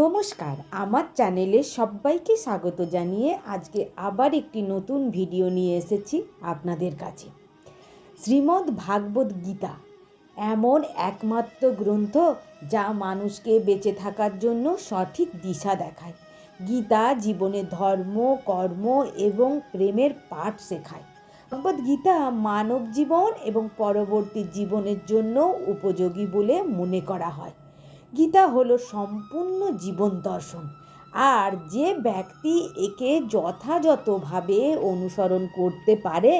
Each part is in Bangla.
নমস্কার, আমার চ্যানেলে সবাইকে স্বাগত জানিয়ে আজকে আবার একটি নতুন ভিডিও নিয়ে এসেছি আপনাদের কাছে। শ্রীমদ্ ভাগবত গীতা এমন একমাত্র গ্রন্থ যা মানুষকে বেঁচে থাকার জন্য সঠিক দিশা দেখায়। গীতা জীবনে ধর্ম, কর্ম এবং প্রেমের পাঠ শেখায়। ভগবদ গীতা মানব জীবন এবং পরবর্তী জীবনের জন্য উপযোগী বলে মনে করা হয়। গীতা হলো সম্পূর্ণ জীবন দর্শন। আর যে ব্যক্তি একে যথাযথভাবে অনুসরণ করতে পারে,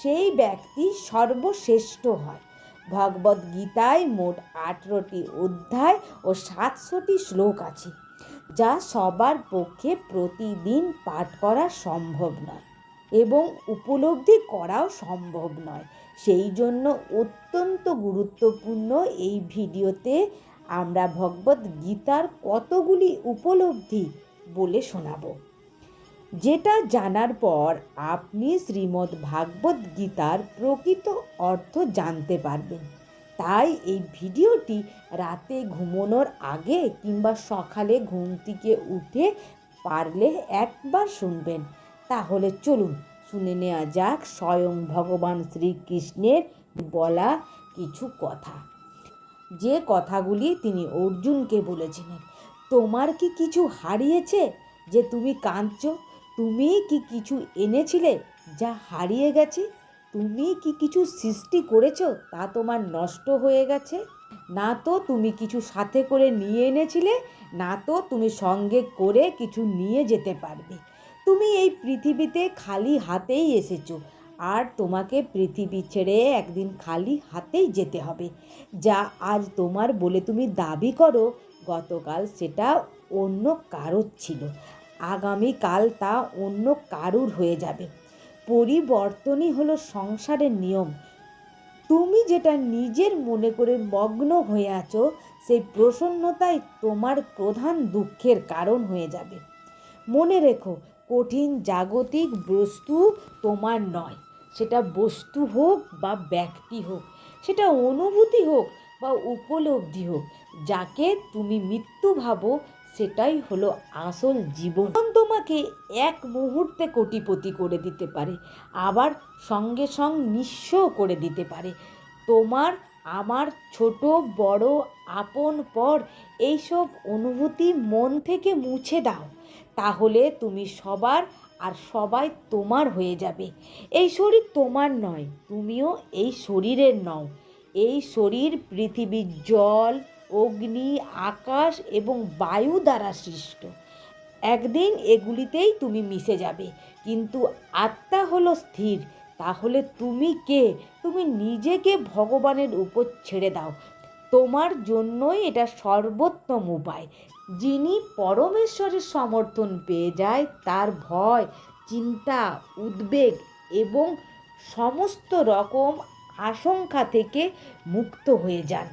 সেই ব্যক্তি সর্বশ্রেষ্ঠ হয়। ভগবদ গীতায় মোট আঠেরোটি অধ্যায় ও সাতশোটি শ্লোক আছে, যা সবার পক্ষে প্রতিদিন পাঠ করা সম্ভব নয় এবং উপলব্ধি করাও সম্ভব নয়। সেই জন্য অত্যন্ত গুরুত্বপূর্ণ এই ভিডিওতে আমরা ভগবত গীতার কতগুলি উপলব্ধি বলে শোনাব। যেটা জানার পর আপনি শ্রীমদ্ ভাগবত গীতার প্রকৃত অর্থ জানতে পারবেন। তাই এই ভিডিওটি রাতে ঘুমানোর আগে কিংবা সকালে ঘুম থেকে উঠে পারলে একবার শুনবেন। তাহলে চলুন, শুনে নেওয়া যাক স্বয়ং ভগবান শ্রীকৃষ্ণের বলা কিছু কথা। যে কথাগুলি তিনি অর্জুনকে বলেছিলেন, তোমার কি কিছু হারিয়েছে যে তুমি কাঁদছ? তুমি কি কিছু এনেছিলে যা হারিয়ে গেছে? তুমি কি কিছু সৃষ্টি করেছ তা তোমার নষ্ট হয়ে গেছে? না তো তুমি কিছু সাথে করে নিয়ে এনেছিলে, না তো তুমি সঙ্গে করে কিছু নিয়ে যেতে পারবে। তুমি এই পৃথিবীতে খালি হাতেই এসেছ আর তোমাকে পৃথিবী ছেড়ে একদিন খালি হাতেই যেতে হবে। যা আজ তোমার বলে তুমি দাবি করো, গতকাল সেটা অন্য কারোর ছিল। আগামীকাল তা অন্য কারুর হয়ে যাবে। পরিবর্তনই হলো সংসারের নিয়ম। তুমি যেটা নিজের মনে করে মগ্ন হয়ে আছো, সেই প্রসন্নতাই তোমার প্রধান দুঃখের কারণ হয়ে যাবে। মনে রেখো, কঠিন জাগতিক বস্তু তোমার নয়। সেটা বস্তু হোক বা ব্যক্তি হোক, সেটা অনুভূতি হোক বা উপলব্ধি হোক, যাকে তুমি মৃত্যু ভাবো সেটাই হলো আসল জীবন। তোমাকে এক মুহূর্তে কোটিপতি করে দিতে পারে, আবার সঙ্গে সঙ্গ নিঃস্ব করে দিতে পারে। তোমার, আমার ছোট, বড়, আপন, পর এইসব অনুভূতি মন থেকে মুছে দাও। তাহলে তুমি সবার আর সবাই তোমার হয়ে যাবে। এই শরীর তোমার নয়, তুমিও এই শরীরের নও। এই শরীর পৃথিবীর জল, অগ্নি, আকাশ এবং বায়ু দ্বারা সৃষ্ট। একদিন এগুলিতেই তুমি মিশে যাবে, কিন্তু আত্মা হলো স্থির। তাহলে তুমি কে? তুমি নিজেকে ভগবানের উপর ছেড়ে দাও। তোমার জন্যই এটা সর্বোত্তম উপায়। যিনি পরমেশ্বরের সমর্থন পেয়ে যায়, তার ভয়, চিন্তা, উদ্বেগ এবং সমস্ত রকম আশঙ্কা থেকে মুক্ত হয়ে যান।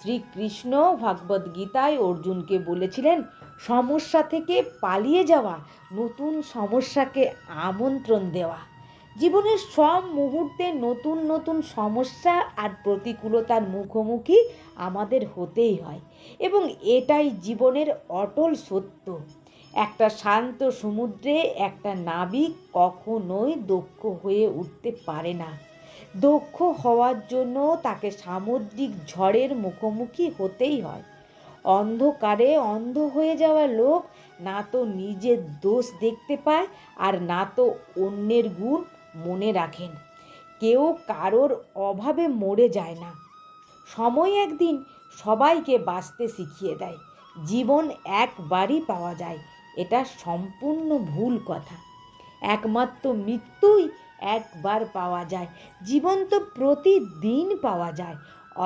শ্রীকৃষ্ণ ভগবদ গীতায় অর্জুনকে বলেছিলেন, সমস্যা থেকে পালিয়ে যাওয়া, নতুন সমস্যাকে আমন্ত্রণ দেওয়া। জীবনের সব মুহূর্তে নতুন নতুন সমস্যা আর প্রতিকূলতার মুখোমুখি আমাদের হতেই হয় এবং এটাই জীবনের অটল সত্য। একটা শান্ত সমুদ্রে একটা নাবিক কখনোই দক্ষ হয়ে উঠতে পারে না। দক্ষ হওয়ার জন্য তাকে সামুদ্রিক ঝড়ের মুখোমুখি হতেই হয়। অন্ধকারে অন্ধ হয়ে যাওয়া লোক না তো নিজের দোষ দেখতে পায় আর না তো অন্যের গুণ মনে রাখেন, কেউ কারোর অভাবে মরে যায় না। সময় একদিন সবাইকে বাঁচতে শিখিয়ে দেয়, জীবন একবারই পাওয়া যায়, এটা সম্পূর্ণ ভুল কথা। একমাত্র মৃত্যুই একবার পাওয়া যায়, জীবন তো প্রতিদিন পাওয়া যায়।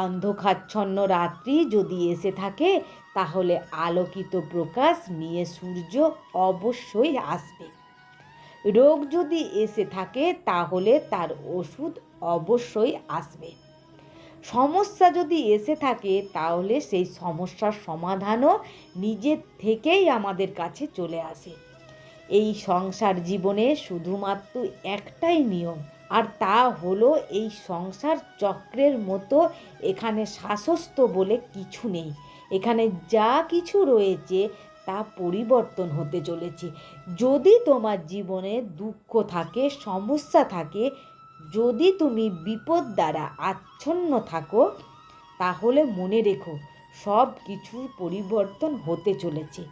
অন্ধকারচ্ছন্ন রাত্রি যদি এসে থাকে, তাহলে আলোকিত প্রকাশ নিয়ে সূর্য অবশ্যই আসবে। রোগ যদি এসে থাকে, তাহলে তার ওষুধ অবশ্যই আসবে। সমস্যা যদি এসে থাকে, তাহলে সেই সমস্যার সমাধানও নিজের থেকেই আমাদের কাছে চলে আসে। এই সংসার জীবনে শুধুমাত্র একটাই নিয়ম, আর তা হলো এই সংসার চক্রের মতো এখানে শাসস্ত বলে কিছু নেই। এখানে যা কিছু রয়েছে তা পরিবর্তন হতে চলেছে। যদি তোমার জীবনে দুঃখ থাকে, সমস্যা থাকে, যদি তুমি বিপদ দ্বারা আচ্ছন্ন থাকো, তাহলে মনে রেখো, সব কিছুর পরিবর্তন হতে চলেছে।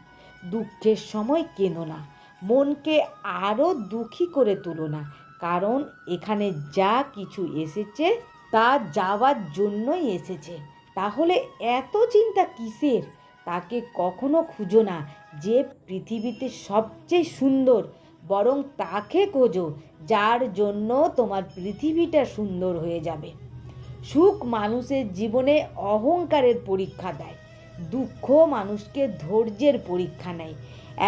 দুঃখের সময় কেনো না, মনকে আরও দুঃখী করে তুলো না, কারণ এখানে যা কিছু এসেছে, তা যাওয়ার জন্যই এসেছে। তাহলে এত চিন্তা কিসের? তাকে কখনো খুঁজো না। যে পৃথিবীতে সবচেয়ে সুন্দর, বরং তাকে খোঁজো, যার জন্য তোমার পৃথিবীটা সুন্দর হয়ে যাবে। সুখ মানুষের জীবনে অহংকারের পরীক্ষা দেয়। দুঃখ মানুষকে ধৈর্যের পরীক্ষা নেয়।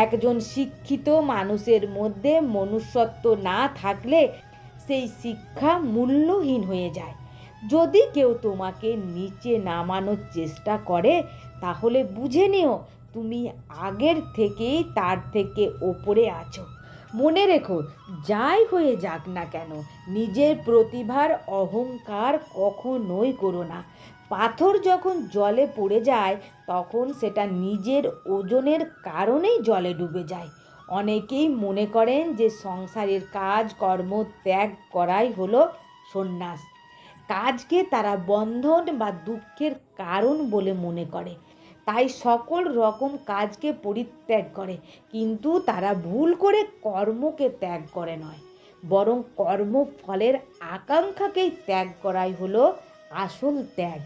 একজন শিক্ষিত মানুষের মধ্যে মনুষ্যত্ব না থাকলে সেই শিক্ষা মূল্যহীন হয়ে যায়। যদি কেউ তোমাকে নিচে নামানোর চেষ্টা করে তাহলে বুঝে নিও তুমি আগের থেকেই তার থেকে ওপরে আছো। মনে রেখো, যাই হয়ে যাক না কেন, নিজের প্রতিভার অহংকার কখনোই করো না। পাথর যখন জলে পড়ে যায়, তখন সেটা নিজের ওজনের কারণেই জলে ডুবে যায়। অনেকেই মনে করেন যে সংসারের কাজ, কর্ম ত্যাগ করাই হলো সন্ন্যাস। কাজকে তারা বন্ধন বা দুঃখের কারণ বলে মনে করে। তাই সকল রকম কাজকে পরিত্যাগ করে, কিন্তু তারা ভুল করে কর্মকে ত্যাগ করে নয়। বরং কর্ম ফলের আকাঙ্ক্ষাকেই ত্যাগ করাই হলো আসল ত্যাগ।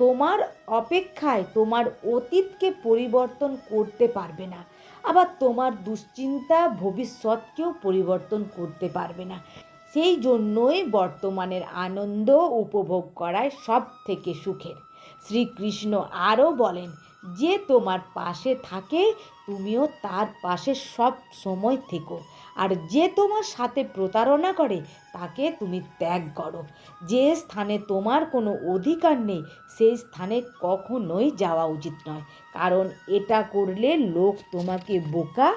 তোমার অপেক্ষায় তোমার অতীতকে পরিবর্তন করতে পারবে না, আবার তোমার দুশ্চিন্তা ভবিষ্যৎকেও পরিবর্তন করতে পারবে না। সেই জন্যই বর্তমানের আনন্দ উপভোগ করায় সব থেকে সুখের। শ্রীকৃষ্ণ আরও বলেন, যে তোমার পাশে থাকে, তুমিও তার পাশে সব সময় থেকো। আর যে তোমার সাথে প্রতারণা করে, তাকে তুমি ত্যাগ করো। যে স্থানে তোমার কোনো অধিকার নেই, সেই স্থানে কখনোই যাওয়া উচিত নয়। কারণ এটা করলে লোক তোমাকে বোকা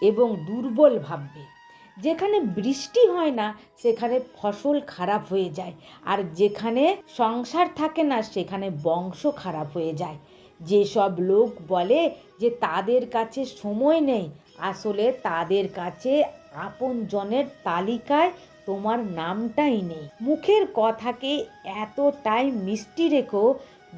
এবং দুর্বল ভাববে। যেখানে বৃষ্টি হয় না, সেখানে ফসল খারাপ হয়ে যায়। আর যেখানে সংসার থাকে না, সেখানে বংশ খারাপ হয়ে যায়। যেসব লোক বলে যে তাদের কাছে সময় নেই, আসলে তাদের কাছে আপনজনের তালিকায় তোমার নামটাই নেই। মুখের কথাকে এতটাই মিষ্টি রেখো,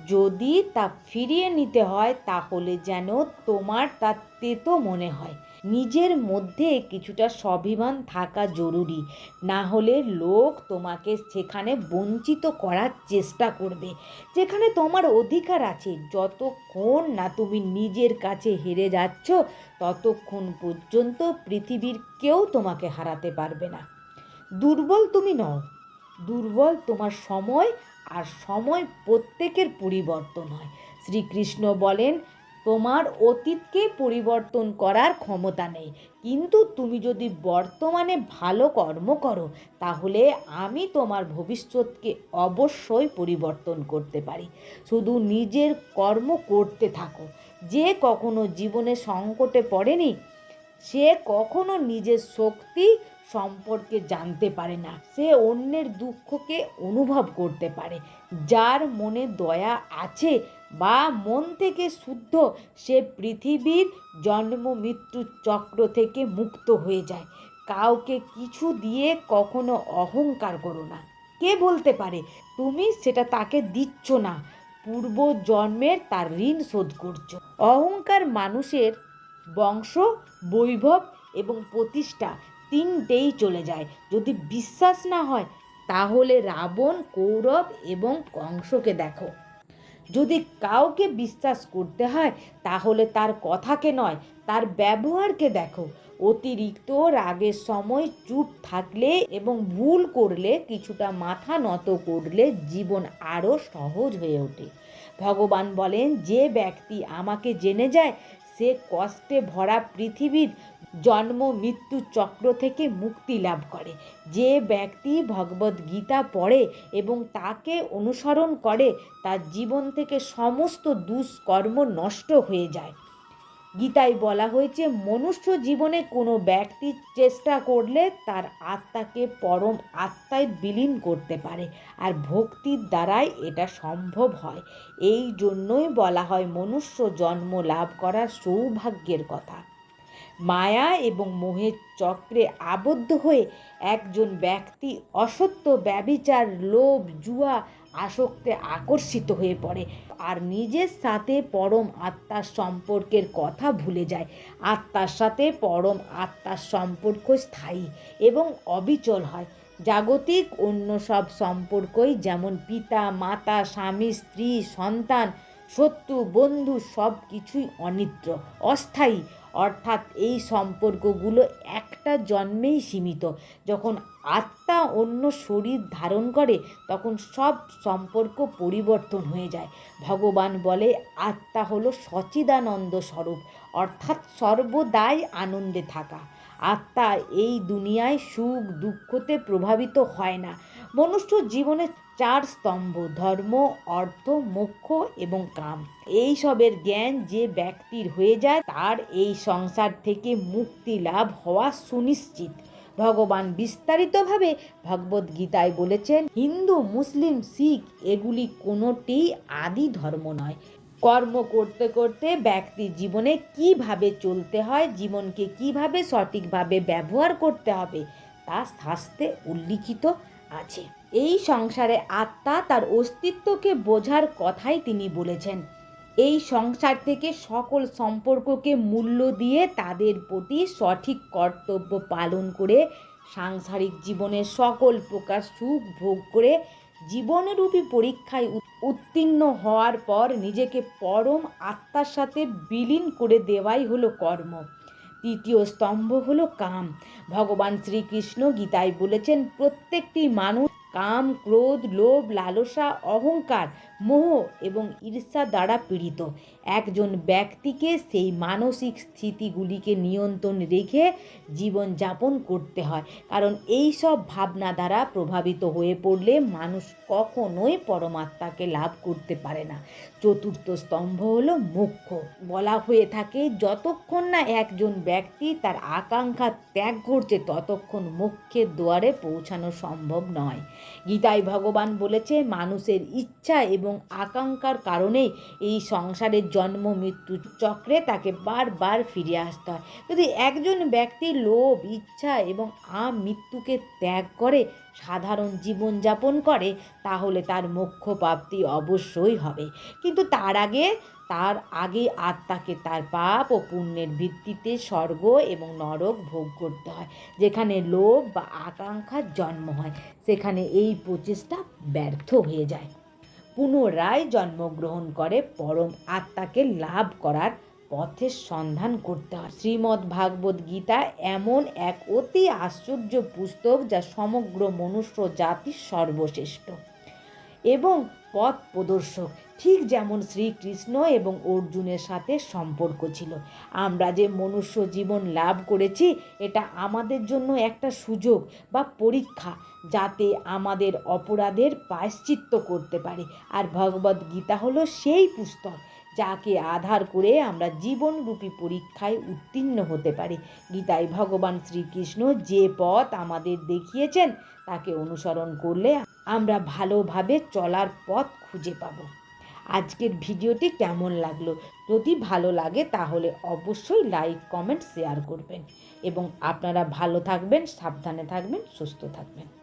যদি তা ফিরিয়ে নিতে হয়, তাহলে যেন তোমার তা তেতো মনে হয়। নিজের মধ্যে কিছুটা স্বাভিমান থাকা জরুরি। না হলে লোক তোমাকে সেখানে বঞ্চিত করার চেষ্টা করবে। যেখানে তোমার অধিকার আছে, যতক্ষণ না তুমি নিজের কাছে হেরে যাচ্ছ, ততক্ষণ পর্যন্ত পৃথিবীর কেউ তোমাকে হারাতে পারবে না। দুর্বল তুমি নও। দুর্বল তোমার সময় আর সময় প্রত্যেকের পরিবর্তন হয়। শ্রীকৃষ্ণ বলেন তোমার অতীতকে পরিবর্তন করার ক্ষমতা নেই। কিন্তু তুমি যদি বর্তমানে ভালো কর্ম করো, তাহলে আমি তোমার ভবিষ্যৎকে অবশ্যই পরিবর্তন করতে পারি। শুধু নিজের কর্ম করতে থাকো। যে কখনো জীবনে সংকটে পড়েনি, সে কখনো নিজের শক্তি সম্পর্কে জানতে পারে না। সে অন্যের দুঃখকে অনুভব করতে পারে। যার মনে দয়া আছে বা মন থেকে শুদ্ধ, সে পৃথিবীর জন্ম মৃত্যু চক্র থেকে মুক্ত হয়ে যায়। কাউকে কিছু দিয়ে কখনো অহংকার করো না। কে বলতে পারে, তুমি সেটা তাকে দিচ্ছ না। পূর্ব জন্মের তার ঋণ শোধ করছ। অহংকার মানুষের বংশ, বৈভব এবং প্রতিষ্ঠা তিনটেই চলে যায়। যদি বিশ্বাস না হয়, তাহলে রাবণ, কৌরব এবং কংসকে দেখো। যদি কাউকে বিশ্বাস করতে হয়, তাহলে তার কথাকে নয়, তার ব্যবহারকে দেখো। অতিরিক্ত রাগের সময় চুপ থাকলে এবং ভুল করলে কিছুটা মাথা নত করলে জীবন আরও সহজ হয়ে ওঠে। ভগবান বলেন, যে ব্যক্তি আমাকে জেনে যায় সে কষ্টে ভরা পৃথিবীর জন্ম, মৃত্যু চক্র থেকে মুক্তি লাভ করে। যে ব্যক্তি ভগবত গীতা পড়ে এবং তাকে অনুসরণ করে, তার জীবন থেকে সমস্ত দুষ্কর্ম নষ্ট হয়ে যায়। গীতায় বলা হয়েছে, মনুষ্য জীবনে কোনো ব্যক্তি চেষ্টা করলে তার আত্মাকে পরম আত্মায় বিলীন করতে পারে আর ভক্তির দ্বারাই এটা সম্ভব হয়। এই জন্যই বলা হয়, মনুষ্য জন্ম লাভ করার সৌভাগ্যের কথা। মায়া এবং মোহের চক্রে আবদ্ধ হয়ে একজন ব্যক্তি অসত্য ব্যবিচার লোভ, জুয়া আসক্তে আকর্ষিত হয়ে পড়ে আর নিজের সাথে পরম আত্মার সম্পর্কের কথা ভুলে যায়। আত্মার সাথে পরম আত্মার সম্পর্ক স্থায়ী এবং অবিচল হয়। জাগতিক অন্য সব সম্পর্কই যেমন পিতা, মাতা, স্বামী, স্ত্রী, সন্তান, শত্রু, বন্ধু সব কিছুই অনিত্র, অস্থায়ী অর্থাৎ এই সম্পর্কগুলো একটা জন্মেই সীমিত। যখন আত্মা অন্য শরীর ধারণ করে, তখন সব সম্পর্ক পরিবর্তন হয়ে যায়। ভগবান বলে, আত্মা হলো সচিদানন্দ স্বরূপ, অর্থাৎ সর্বদাই আনন্দে থাকা। আত্মা এই দুনিয়ায় সুখ দুঃখতে প্রভাবিত হয় না। মনুষ্য জীবনে চার স্তম্ভ, ধর্ম, অর্থ, মোক্ষ এবং কাম। এই সবের জ্ঞান যে ব্যক্তির হয়ে যায়, তার এই সংসার থেকে মুক্তি লাভ হওয়া সুনিশ্চিত। ভগবান বিস্তারিতভাবে ভগবদ গীতায় বলেছেন, হিন্দু, মুসলিম, শিখ, এগুলি কোনোটিই আদি ধর্ম নয়। কর্ম করতে করতে ব্যক্তির জীবনে কীভাবে চলতে হয়, জীবনকে কীভাবে সঠিকভাবে ব্যবহার করতে হবে, তা শাস্ত্রে উল্লিখিত আছে। এই সংসারে আত্মা তার অস্তিত্বকে বোঝার কথাই তিনি বলেছেন। এই সংসার থেকে সকল সম্পর্ককে মূল্য দিয়ে তাদের প্রতি সঠিক কর্তব্য পালন করে, সাংসারিক জীবনের সকল প্রকার সুখ ভোগ করে, জীবনরূপী পরীক্ষায় উত্তীর্ণ হওয়ার পর নিজেকে পরম আত্মার সাথে বিলীন করে দেওয়াই হলো কর্ম। তৃতীয় স্তম্ভ হলো কাম। ভগবান শ্রীকৃষ্ণ গীতায় বলেছেন, প্রত্যেকটি মানুষ কাম, ক্রোধ, লোভ, লালসা, অহংকার মোহ এবং ঈর্ষা দ্বারা পীড়িত। একজন ব্যক্তিকে সেই মানসিক স্থিতিগুলিকে নিয়ন্ত্রণ রেখে জীবনযাপন করতে হয়, কারণ এই সব ভাবনা দ্বারা প্রভাবিত হয়ে পড়লে মানুষ কখনোই পরমাত্মাকে লাভ করতে পারে না। চতুর্থ স্তম্ভ হলো মুখ্য বলা হয়ে থাকে, যতক্ষণ না একজন ব্যক্তি তার আকাঙ্ক্ষা ত্যাগ করছে, ততক্ষণ মুখ্যের দুয়ারে পৌঁছানো সম্ভব নয়। গীতায় ভগবান বলেছে, মানুষের ইচ্ছা এবং আকাঙ্ক্ষার কারণেই এই সংসারের জন্ম, মৃত্যু চক্রে তাকে বারবার ফিরে আসতে হয়। যদি একজন ব্যক্তি লোভ, ইচ্ছা এবং আম মৃত্যুকে ত্যাগ করে, সাধারণ জীবনযাপন করে, তাহলে তার মোক্ষ প্রাপ্তি অবশ্যই হবে। কিন্তু তার আগে তার আগে আত্মাকে তার পাপ ও পুণ্যের ভিত্তিতে স্বর্গ এবং নরক ভোগ করতে হয়, যেখানে লোভ বা আকাঙ্ক্ষার জন্ম হয়। সেখানে এই প্রচেষ্টা ব্যর্থ হয়ে যায়। পুনরায় জন্মগ্রহণ করে, পরম আত্মাকে লাভ করার পথের সন্ধান করতে হয়। শ্রীমদ্ ভাগবত গীতা এমন এক অতি আশ্চর্য পুস্তক যা সমগ্র মনুষ্য জাতির সর্বশ্রেষ্ঠ এবং পথ প্রদর্শক। ঠিক যেমন শ্রীকৃষ্ণ এবং অর্জুনের সাথে সম্পর্ক ছিল। আমরা যে মনুষ্য জীবন লাভ করেছি, এটা আমাদের জন্য একটা সুযোগ বা পরীক্ষা যাতে আমাদের অপরাধের প্রায়শ্চিত্ত করতে পারি। আর ভগবদ গীতা হলো সেই পুস্তক যাকে আধার করে আমরা জীবনরূপী পরীক্ষায় উত্তীর্ণ হতে পারি। গীতায় ভগবান শ্রীকৃষ্ণ যে পথ আমাদের দেখিয়েছেন, তাকে অনুসরণ করলে আমরা ভালোভাবে চলার পথ খুঁজে পাবো। আজকের ভিডিওটি কেমন লাগল? যদি ভালো লাগে তাহলে অবশ্যই লাইক, কমেন্ট, শেয়ার করবেন। এবং আপনারা ভালো থাকবেন, সাবধানে থাকবেন, সুস্থ থাকবেন।